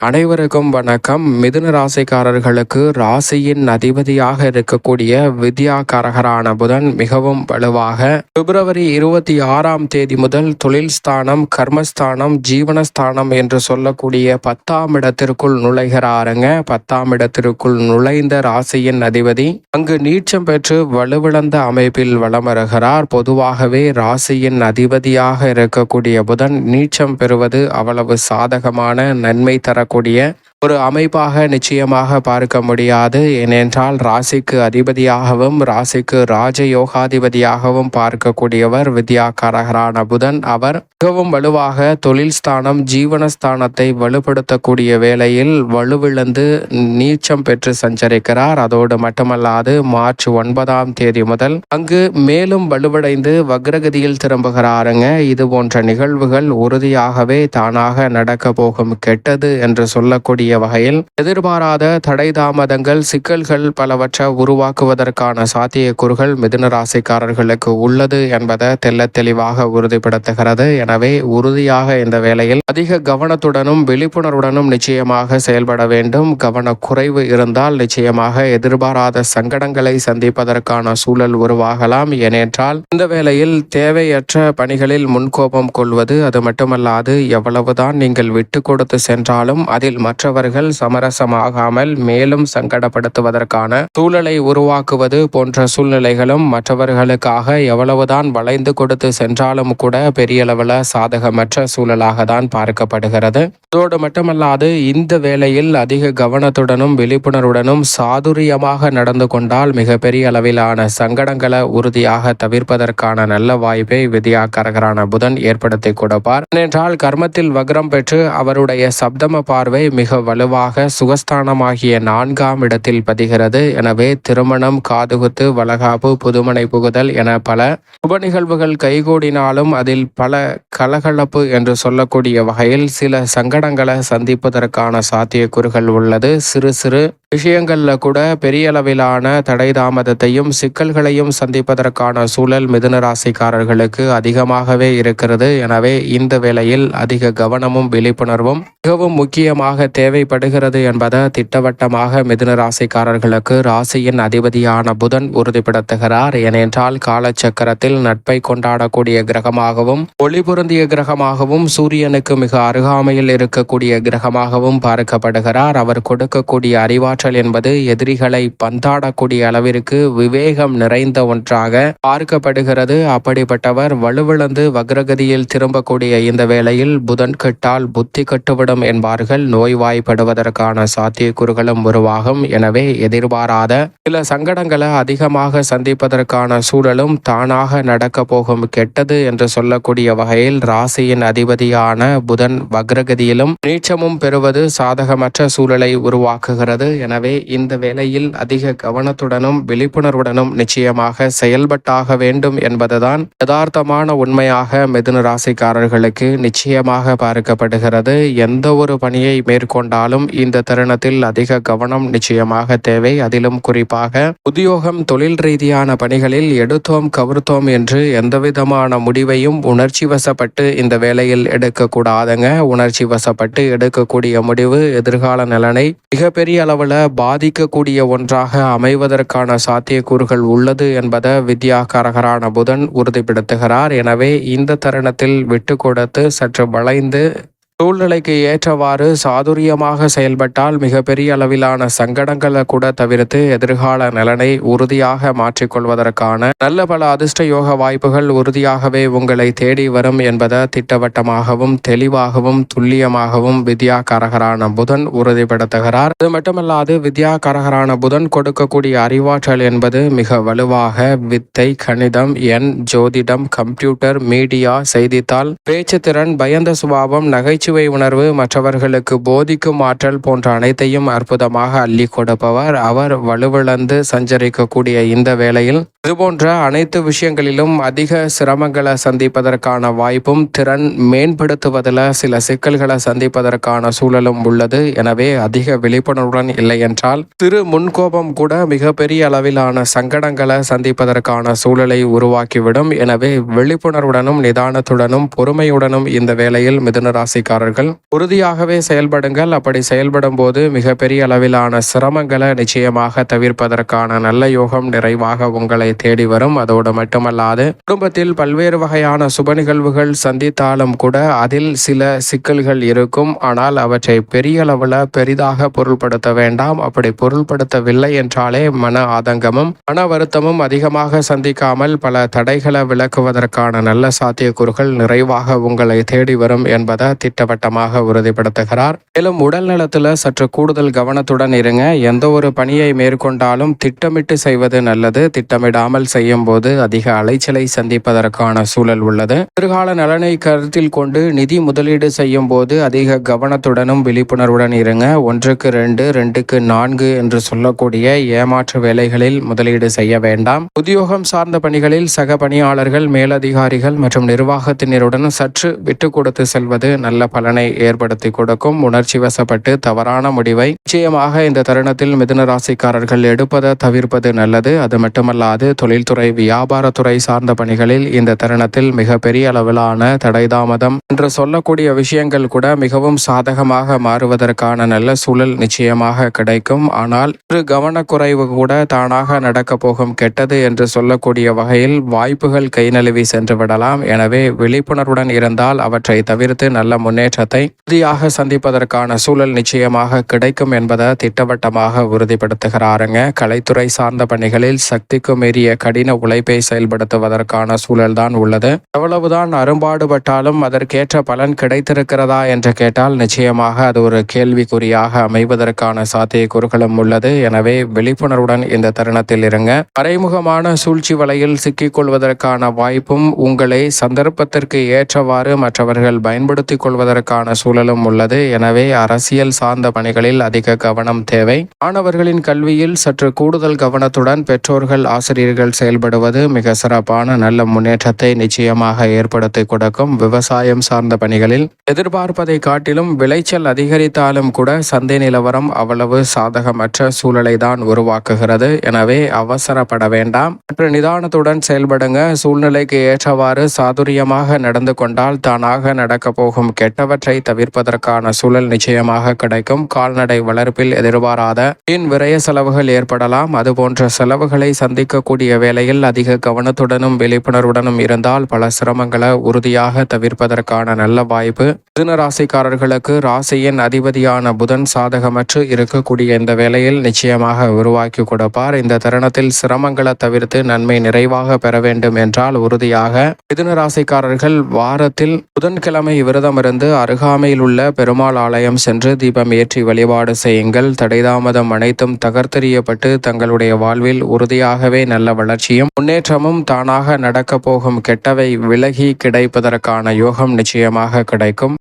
அனைவருக்கும் வணக்கம். மிதுன ராசிக்காரர்களுக்கு ராசியின் அதிபதியாக இருக்கக்கூடிய வித்யாகாரகரான புதன் மிகவும் வலுவாக பிப்ரவரி இருபத்தி ஆறாம் தேதி முதல் தொழில் ஸ்தானம் கர்மஸ்தானம் ஜீவனஸ்தானம் என்று சொல்லக்கூடிய பத்தாம் இடத்திற்குள் நுழைகிறாருங்க. பத்தாம் இடத்திற்குள் நுழைந்த ராசியின் அதிபதி அங்கு நீச்சம் பெற்று வலுவிழந்த அமைப்பில் வலம் வருகிறார். பொதுவாகவே ராசியின் அதிபதியாக இருக்கக்கூடிய புதன் நீச்சம் பெறுவது அவ்வளவு சாதகமான நன்மை தர வரக்கூடிய ஒரு அமைப்பாக நிச்சயமாக பார்க்க முடியாது. ஏனென்றால் ராசிக்கு அதிபதியாகவும் ராசிக்கு ராஜயோகாதிபதியாகவும் பார்க்கக்கூடியவர் வித்யாகாரகரான புதன். அவர் மிகவும் வலுவாக தொழில் ஸ்தானம் ஜீவனஸ்தானத்தை வலுப்படுத்தக்கூடிய வேளையில் வலுவிழந்து நீச்சம் பெற்று சஞ்சரிக்கிறார். அதோடு மட்டுமல்லாது மார்ச் ஒன்பதாம் தேதி முதல் அங்கு மேலும் வலுவடைந்து வக்ரகதியில் திரும்புகிறாருங்க. இது போன்ற நிகழ்வுகள் உறுதியாகவே தானாக நடக்க போகும். கெட்டது என்று சொல்லக்கூடிய வகையில் எதிர்பாராத தடை தாமதங்கள் சிக்கல்கள் பலவற்றை உருவாக்குவதற்கான சாத்தியக்கூறுகள் மிதுனராசிக்காரர்களுக்கு உள்ளது என்பதை தெல்ல தெளிவாக உறுதிப்படுத்துகிறது. எனவே உறுதியாக இந்த வேளையில் அதிக கவனத்துடனும் விழிப்புணர்வுடனும் நிச்சயமாக செயல்பட வேண்டும். கவனக்குறைவு இருந்தால் நிச்சயமாக எதிர்பாராத சங்கடங்களை சந்திப்பதற்கான சூழல் உருவாகலாம். ஏனென்றால் இந்த வேளையில் தேவையற்ற பணிகளில் முன்கோபம் கொள்வது அது மட்டுமல்லாது எவ்வளவுதான் நீங்கள் விட்டு கொடுத்து சென்றாலும் அதில் மற்றவர்கள் சமரசமாகாமல் மேலும் சங்கடப்படுத்துவதற்கான சூழலை உருவாக்குவது போன்ற சூழ்நிலைகளும் மற்றவர்களுக்காக எவ்வளவுதான் வளைந்து கொடுத்து சென்றாலும் கூட பெரியளவில் சாதகமற்ற சூழலாக தான் பார்க்கப்படுகிறது. அதோடு மட்டுமல்லாது இந்த வேளையில் அதிக கவனத்துடனும் விழிப்புணர்வுடனும் சாதுரியமாக நடந்து கொண்டால் மிகப்பெரிய அளவிலான சங்கடங்களை உறுதியாக தவிர்ப்பதற்கான நல்ல வாய்ப்பை விதியாக்கரகரான புதன் ஏற்படுத்தி கொடுப்பார். ஏனென்றால் கர்மத்தில் வக்ரம் பெற்று அவருடைய சப்தம பார்வை மிக வலுவாக சுகஸ்தானமாகிய நான்காம் இடத்தில் பதிகிறது. எனவே திருமணம் காதுகுத்து வளகாப்பு புதுமனை புகுதல் என பல உப நிகழ்வுகள் கைகூடினாலும் அதில் பல கலகலப்பு என்று சொல்லக்கூடிய வகையில் சில சங்கடங்களை சந்திப்பதற்கான சாத்தியக்கூறுகள் உள்ளது. சிறு சிறு விஷயங்கள்ல கூட பெரிய அளவிலான தடை தாமதத்தையும் சிக்கல்களையும் சந்திப்பதற்கான சூழல் மிதுன ராசிக்காரர்களுக்கு அதிகமாகவே இருக்கிறது. எனவே இந்த வேளையில் அதிக கவனமும் விழிப்புணர்வும் மிகவும் முக்கியமாக தேவை தேவைப்படுகிறது என்பதை திட்டவட்டமாக மிதுன ராசிக்காரர்களுக்கு ராசியின் அதிபதியான புதன் உறுதிப்படுத்துகிறார். ஏனென்றால் காலச்சக்கரத்தில் நட்பை கொண்டாடக்கூடிய கிரகமாகவும் ஒளி பொருந்திய கிரகமாகவும் சூரியனுக்கு மிக அருகாமையில் இருக்கக்கூடிய கிரகமாகவும் பார்க்கப்படுகிறார். அவர் கொடுக்கக்கூடிய அறிவாற்றல் என்பது எதிரிகளை பந்தாடக்கூடிய அளவிற்கு விவேகம் நிறைந்த ஒன்றாக பார்க்கப்படுகிறது. அப்படிப்பட்டவர் வலுவிழந்து வக்ரகதியில் திரும்பக்கூடிய இந்த வேளையில் புதன் கெட்டால் புத்தி கட்டுவிடும் என்பார்கள். ஏற்படுவதற்கான சாத்தியக்கூறுகளும் உருவாகும். எனவே எதிர்பாராத சில சங்கடங்களை அதிகமாக சந்திப்பதற்கான சூழலும் தானாக நடக்க போகும். கெட்டது என்று சொல்லக்கூடிய வகையில் ராசியின் அதிபதியான புதன் வக்ரகதியிலும் நீச்சமும் பெறுவது சாதகமற்ற சூழலை உருவாக்குகிறது. எனவே இந்த வேளையில் அதிக கவனத்துடனும் விழிப்புணர்வுடனும் நிச்சயமாக செயல்பட்டாக வேண்டும் என்பதுதான் யதார்த்தமான உண்மையாக மிதுன ராசிக்காரர்களுக்கு நிச்சயமாக பார்க்கப்படுகிறது. எந்த ஒரு பணியை மேற்கொண்ட மேற்கொண்டாலும் இந்த தருணத்தில் அதிக கவனம் நிச்சயமாக தேவை. அதிலும் குறிப்பாக உத்தியோகம் தொழில் ரீதியான பணிகளில் எடுத்தோம் கவர்த்தோம் என்று எந்தவிதமான முடிவையும் உணர்ச்சி வசப்பட்டு இந்த வேலையில் எடுக்கக்கூடாதுங்க. உணர்ச்சி வசப்பட்டு எடுக்கக்கூடிய முடிவு எதிர்கால நலனை மிகப்பெரிய அளவில் பாதிக்கக்கூடிய ஒன்றாக அமைவதற்கான சாத்தியக்கூறுகள் உள்ளது என்பதை வித்யாகாரகரான புதன் உறுதிப்படுத்துகிறார். எனவே இந்த தருணத்தில் விட்டு கொடுத்து சற்று வளைந்து சூழ்நிலைக்கு ஏற்றவாறு சாதுரியமாக செயல்பட்டால் மிகப்பெரிய அளவிலான சங்கடங்களை கூட தவிர்த்து எதிர்கால நலனை உறுதியாக மாற்றிக்கொள்வதற்கான நல்ல பல அதிர்ஷ்ட யோக வாய்ப்புகள் உறுதியாகவே உங்களை தேடி வரும் என்பதை திட்டவட்டமாகவும் தெளிவாகவும் துல்லியமாகவும் வித்யா கரகரான புதன் உறுதிப்படுத்துகிறார். அது மட்டுமல்லாது வித்யா கரகரான புதன் கொடுக்கக்கூடிய அறிவாற்றல் என்பது மிக வலுவாக வித்தை கணிதம் எண் ஜோதிடம் கம்ப்யூட்டர் மீடியா செய்தித்தாள் பேச்சுத்திறன் பயந்த சுபாவம் நகைச்சுவை உணர்வு மற்றவர்களுக்கு போதிக்கும் ஆற்றல் போன்ற அனைத்தையும் அற்புதமாக அள்ளி கொடுப்பவர். அவர் வலுவிழந்து சஞ்சரிக்கக்கூடிய இந்த வேளையில் இதுபோன்ற அனைத்து விஷயங்களிலும் அதிக சிரமங்களை சந்திப்பதற்கான வாய்ப்பும் திறன் மேம்படுத்துவதில் சில சிக்கல்களை சந்திப்பதற்கான சூழலும் உள்ளது. எனவே அதிக விழிப்புணர்வுடன் இல்லை என்றால் சிறு முன்கோபம் கூட மிகப்பெரிய அளவிலான சங்கடங்களை சந்திப்பதற்கான சூழலை உருவாக்கிவிடும். எனவே விழிப்புணர்வுடனும் நிதானத்துடனும் பொறுமையுடனும் இந்த வேளையில் மிதுன ராசிக்காரர்கள் ராசிக்காரர்கள் உறுதியாகவே செயல்படுங்கள். அப்படி செயல்படும் போது மிகப்பெரிய அளவிலான சிரமங்களை நிச்சயமாக தவிர்ப்பதற்கான நல்ல யோகம் நிறைவாக உங்களை தேடி வரும். அதோடு மட்டுமல்லாது குடும்பத்தில் பல்வேறு வகையான சுப நிகழ்வுகள் சந்தித்தாலும் கூட அதில் சில சிக்கல்கள் இருக்கும். ஆனால் அவற்றை பெரிய அளவில் பெரிதாக பொருள்படுத்த வேண்டாம். அப்படி பொருள்படுத்தவில்லை என்றாலே மன ஆதங்கமும் மன வருத்தமும் அதிகமாக சந்திக்காமல் பல தடைகளை விளக்குவதற்கான நல்ல சாத்தியக்கூறுகள் நிறைவாக உங்களை தேடி வரும் என்பதை திட்டம் திட்டவட்டமாக உறுதிப்படுத்துகிறார். மேலும் உடல் நலத்தில் சற்று கூடுதல் கவனத்துடன் இருங்க. எந்த ஒரு பணியை மேற்கொண்டாலும் திட்டமிட்டு செய்வது நல்லது. திட்டமிடாமல் செய்யும் போது அதிக அலைச்சலை சந்திப்பதற்கான சூழல் உள்ளது. எதிர்கால நலனை கருத்தில் கொண்டு நிதி முதலீடு செய்யும் போது அதிக கவனத்துடனும் விழிப்புணர்வுடன் இருங்க. ஒன்றுக்கு ரெண்டு ரெண்டுக்கு நான்கு என்று சொல்லக்கூடிய ஏமாற்று வேலைகளில் முதலீடு செய்ய வேண்டாம். உத்தியோகம் சார்ந்த பணிகளில் சக பணியாளர்கள் மேலதிகாரிகள் மற்றும் நிர்வாகத்தினருடன் சற்று விட்டு கொடுத்து செல்வது நல்ல பலனை ஏற்படுத்தி கொடுக்கும். உணர்ச்சி வசப்பட்டு தவறான முடிவை நிச்சயமாக இந்த தருணத்தில் மிதுன ராசிக்காரர்கள் எடுப்பதை தவிர்ப்பது நல்லது. அது மட்டுமல்லாது தொழில்துறை வியாபாரத்துறை சார்ந்த பணிகளில் இந்த தருணத்தில் மிக பெரிய அளவிலான தடைதாமதம் என்று சொல்லக்கூடிய விஷயங்கள் கூட மிகவும் சாதகமாக மாறுவதற்கான நல்ல சூழல் நிச்சயமாக கிடைக்கும். ஆனால் ஒரு கவனக்குறைவு கூட தானாக நடக்க போகும். கெட்டது என்று சொல்லக்கூடிய வகையில் வாய்ப்புகள் கை நழுவி சென்று விடலாம். எனவே விழிப்புணர்வுடன் இருந்தால் அவற்றை தவிர்த்து நல்ல முன்னேற்றத்தை உறுதியாக சந்திப்பதற்கான சூழல் நிச்சயமாக கிடைக்கும் என்பதை திட்டவட்டமாக உறுதிப்படுத்துகிறாருங்க. கலைத்துறை சார்ந்த பணிகளில் சக்திக்கு மீறிய கடின உழைப்பை செயல்படுத்துவதற்கான சூழல்தான் உள்ளது. எவ்வளவுதான் அரும்பாடுபட்டாலும் அதற்கேற்ற பலன் கிடைத்திருக்கிறதா என்று கேட்டால் நிச்சயமாக அது ஒரு கேள்விக்குறியாக அமைவதற்கான சாத்தியக்கூறுகளும் உள்ளது. எனவே விழிப்புணர்வுடன் இந்த தருணத்தில் இருங்க. மறைமுகமான சூழ்ச்சி வலையில் சிக்கிக் கொள்வதற்கான வாய்ப்பும் உங்களை சந்தர்ப்பத்திற்கு ஏற்றவாறு மற்றவர்கள் பயன்படுத்திக் செய்வதற்கான சூழலும் உள்ளது. எனவே அரசியல் சார்ந்த பணிகளில் அதிக கவனம் தேவை. மாணவர்களின் கல்வியில் சற்று கூடுதல் கவனத்துடன் பெற்றோர்கள் ஆசிரியர்கள் செயல்படுவது மிக சிறப்பான நல்ல முன்னேற்றத்தை நிச்சயமாக ஏற்படுத்தி கொடுக்கும். விவசாயம் சார்ந்த பணிகளில் எதிர்பார்ப்பதை காட்டிலும் விளைச்சல் அதிகரித்தாலும் கூட சந்தை நிலவரம் அவ்வளவு சாதகமற்ற சூழலை தான் உருவாக்குகிறது. எனவே அவசரப்பட வேண்டாம். மற்ற நிதானத்துடன் செயல்படுங்க. சூழ்நிலைக்கு ஏற்றவாறு சாதுரியமாக நடந்து கொண்டால் தானாக நடக்க போகும் கெட்டவற்றை தவிர்ப்பதற்கான சூழல் நிச்சயமாக கிடைக்கும். கால்நடை வளர்ப்பில் எதிர்பாராத வீண் விரய செலவுகள் ஏற்படலாம். அதுபோன்ற செலவுகளை சந்திக்கக்கூடிய வேளையில் அதிக கவனத்துடனும் விழிப்புணர்வுடனும் இருந்தால் பல சிரமங்களை உறுதியாக தவிர்ப்பதற்கான நல்ல வாய்ப்பு. மிதுன ராசிக்காரர்களுக்கு ராசியின் அதிபதியான புதன் சாதகமற்று இருக்கக்கூடிய இந்த வேளையில் நிச்சயமாக உருவாக்கி கொடுப்பார். இந்த தருணத்தில் சிரமங்களை தவிர்த்து நன்மை நிறைவாக பெற வேண்டும் என்றால் உறுதியாக மிதுன ராசிக்காரர்கள் வாரத்தில் புதன்கிழமை விரதம் இருந்து அருகாமையில் உள்ள பெருமாள் ஆலயம் சென்று தீபம் ஏற்றி வழிபாடு செய்யுங்கள். தடைதாமதம் அனைத்தும் தகர்த்தெறியப்பட்டு தங்களுடைய வாழ்வில் உறுதியாகவே நல்ல வளர்ச்சியும் முன்னேற்றமும் தானாக நடக்க போகும் கெட்டவை விலகி கிடைப்பதற்கான யோகம் நிச்சயமாக கிடைக்கும்.